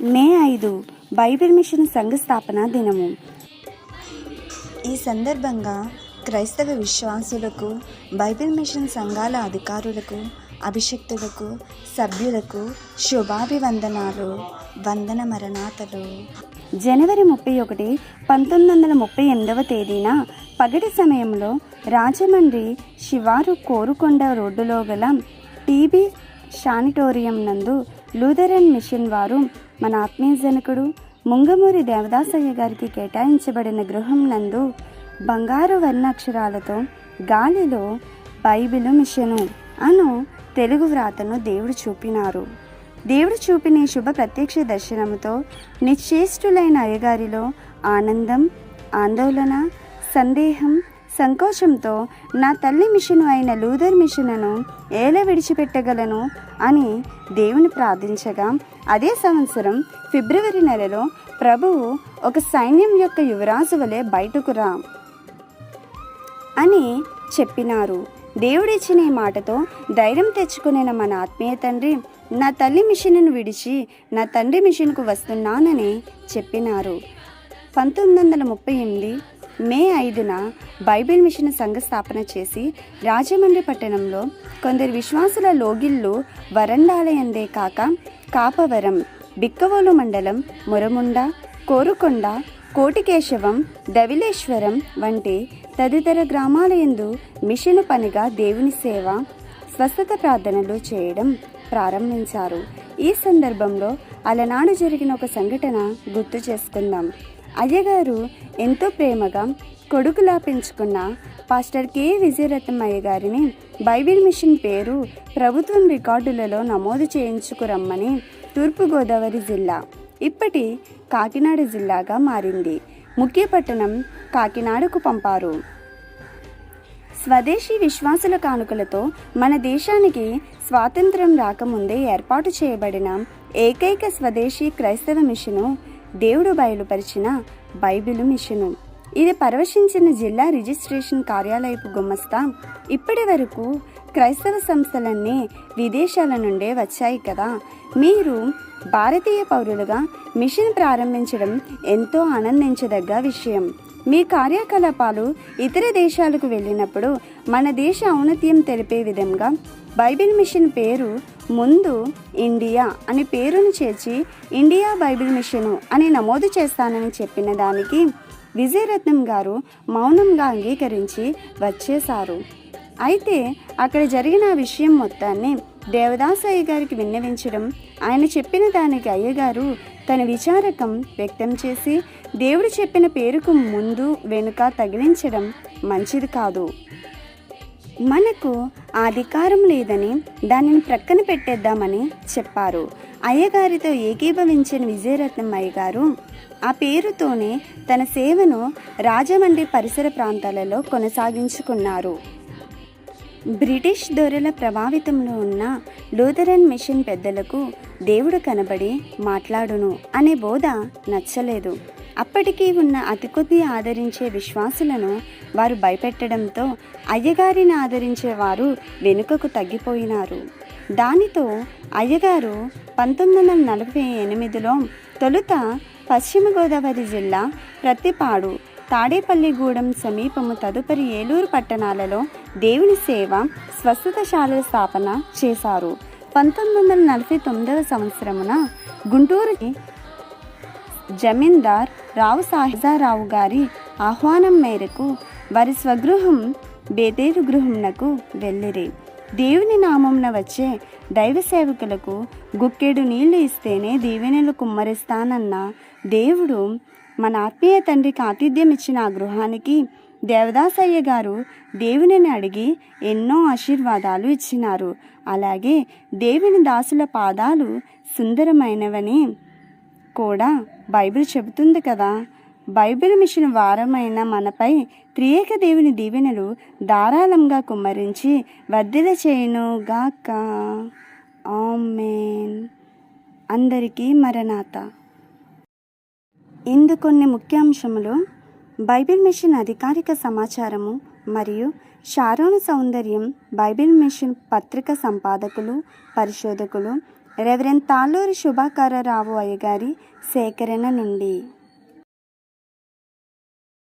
మే ఐదు Bible machine సంఘ స్థాపన దినము. ఈ సందర్భంగా క్రైస్తవ విశ్వాసులకు బైబిల్ మిషన్ సంఘాల అధికారులకు అభిషక్తులకు సభ్యులకు శుభాభివందనాలు. వందన మరణాతలు. జనవరి ముప్పై ఒకటి పంతొమ్మిది వందల ముప్పై ఎనిమిదవ తేదీన పగటి సమయంలో రాజమండ్రి శివారు కోరుకొండ రోడ్డులో గల టీబీ శానిటోరియం నందు లూథరన్ మిషన్ వారు మన ఆత్మీయ జనకుడు ముంగమూరి దేవదాసయ్య గారికి కేటాయించబడిన గృహం నందు బంగారు వర్ణాక్షరాలతో గాలిలో బైబిలు మిషను అను తెలుగు వ్రాతను దేవుడు చూపినారు. దేవుడు చూపిన శుభ ప్రత్యక్ష దర్శనముతో నిశ్చేష్టులైన అయ్యగారిలో ఆనందం ఆందోళన సందేహం సంకోచంతో నా తల్లి మిషను అయిన లూథర్ మిషన్ను ఏల విడిచిపెట్టగలను? అని దేవుని ప్రార్థించగా అదే సంవత్సరం ఫిబ్రవరి నెలలో ప్రభువు ఒక సైన్యం యొక్క యువరాజు వలె బయటకు రా అని చెప్పినారు. దేవుడిచ్చిన ఈ మాటతో ధైర్యం తెచ్చుకునే మన ఆత్మీయ తండ్రి నా తల్లి మిషన్ను విడిచి నా తండ్రి మిషన్కు వస్తున్నానని చెప్పినారు. పంతొమ్మిది వందల ముప్పై ఎనిమిది మే ఐదున బైబిల్ మిషన్ సంఘ స్థాపన చేసి రాజమండ్రి పట్టణంలో కొందరు విశ్వాసుల లోగిళ్ళు వరండాలయందే కాక కాపవరం బిక్కవోలు మండలం మురముండ కోరుకొండ కోటికేశవం దవిలేశ్వరం వంటి తదితర గ్రామాలయందు మిషన్ పనిగా దేవుని సేవ స్వస్థత ప్రార్థనలు చేయడం ప్రారంభించారు. ఈ సందర్భంలో అలనాడు జరిగిన ఒక సంఘటన గుర్తు చేసుకుందాం. అయ్యగారు ఎంతో ప్రేమగా కొడుకులా పెంచుకున్న పాస్టర్ కె విజయరత్నం అయ్యగారిని బైబిల్ మిషన్ పేరు ప్రభుత్వం రికార్డులలో నమోదు చేయించుకురమ్మని తూర్పుగోదావరి జిల్లా ఇప్పటి కాకినాడ జిల్లాగా మారింది. ముఖ్య పట్టణం కాకినాడకు పంపారు. స్వదేశీ విశ్వాసుల కానుకలతో మన దేశానికి స్వాతంత్రం రాకముందే ఏర్పాటు చేయబడిన ఏకైక స్వదేశీ క్రైస్తవ మిషను దేవుడు బయలుపరిచిన బైబిలు మిషను. ఇది పరవశించిన జిల్లా రిజిస్ట్రేషన్ కార్యాలయపు గుమస్తా. ఇప్పటి వరకు క్రైస్తవ సంస్థలన్నీ విదేశాల నుండే వచ్చాయి కదా. మీరు భారతీయ పౌరులుగా మిషన్ ప్రారంభించడం ఎంతో ఆనందించదగ్గ విషయం. మీ కార్యకలాపాలు ఇతర దేశాలకు వెళ్ళినప్పుడు మన దేశ ఔన్నత్యం తెలిపే విధంగా బైబిల్ మిషన్ పేరు ముందు ఇండియా అని పేరును చేర్చి ఇండియా బైబిల్ మిషను అని నమోదు చేస్తానని చెప్పిన దానికి విజయరత్నం గారు మౌనంగా అంగీకరించి వచ్చేశారు. అయితే అక్కడ జరిగిన విషయం మొత్తాన్ని దేవదాస్ అయ్య గారికి విన్నవించడం ఆయన చెప్పిన దానికి అయ్యగారు తన విచారకం వ్యక్తం చేసి దేవుడు చెప్పిన పేరుకు ముందు వెనుక తగిలించడం మంచిది కాదు. మనకు ఆ అధికారం లేదని దానిని ప్రక్కన పెట్టేద్దామని చెప్పారు. అయ్యగారితో ఏకీభవించిన విజయరత్నం అయ్యగారు ఆ పేరుతోనే తన సేవను రాజమండ్రి పరిసర ప్రాంతాలలో కొనసాగించుకున్నారు. బ్రిటిష్ దొరల ప్రభావితంలో ఉన్న లూథరన్ మిషన్ పెద్దలకు దేవుడు కనబడి మాట్లాడును అనే బోధ నచ్చలేదు. అప్పటికీ ఉన్న అతి కొద్ది ఆదరించే విశ్వాసులను వారు భయపెట్టడంతో అయ్యగారిని ఆదరించే వారు వెనుకకు తగ్గిపోయినారు. దానితో అయ్యగారు పంతొమ్మిది వందల నలభై ఎనిమిదిలో తొలుత పశ్చిమ గోదావరి జిల్లా ప్రత్తిపాడు తాడేపల్లిగూడెం సమీపము తదుపరి ఏలూరు పట్టణాలలో దేవుని సేవ స్వస్థతశాలల స్థాపన చేశారు. పంతొమ్మిది వందల నలభై తొమ్మిదవ సంవత్సరమున గుంటూరుకి జమీందార్ రావు సాహిజారావు గారి ఆహ్వానం మేరకు వారి స్వగృహం బేదేరు గృహంనకు వెళ్ళిరి. దేవుని నామంన వచ్చే దైవ సేవకులకు గుక్కెడు నీళ్ళు ఇస్తేనే దీవెనలు కుమ్మరిస్తానన్న దేవుడు మన ఆత్మీయ తండ్రికి ఆతిథ్యం ఇచ్చిన ఆ గృహానికి దేవదాసయ్య గారు దేవునిని అడిగి ఎన్నో ఆశీర్వాదాలు ఇచ్చినారు. అలాగే దేవుని దాసుల పాదాలు సుందరమైనవని కూడా బైబిల్ చెబుతుంది కదా. బైబిల్ మిషన్ వారమైన మనపై త్రియేక దేవుని దీవెనలు ధారాళంగా కుమ్మరించి వర్ధిల చేయను గాక ఆమెన్. అందరికీ మరణాత. ఇందు కొన్ని ముఖ్యాంశములు. బైబిల్ మిషన్ అధికారిక సమాచారము మరియు షారోణ సౌందర్యం బైబిల్ మిషన్ పత్రిక సంపాదకులు పరిశోధకులు రెవరెన్ తాళ్ళూరి శుభాకరరావు అయ్యగారి సేకరణ నుండి.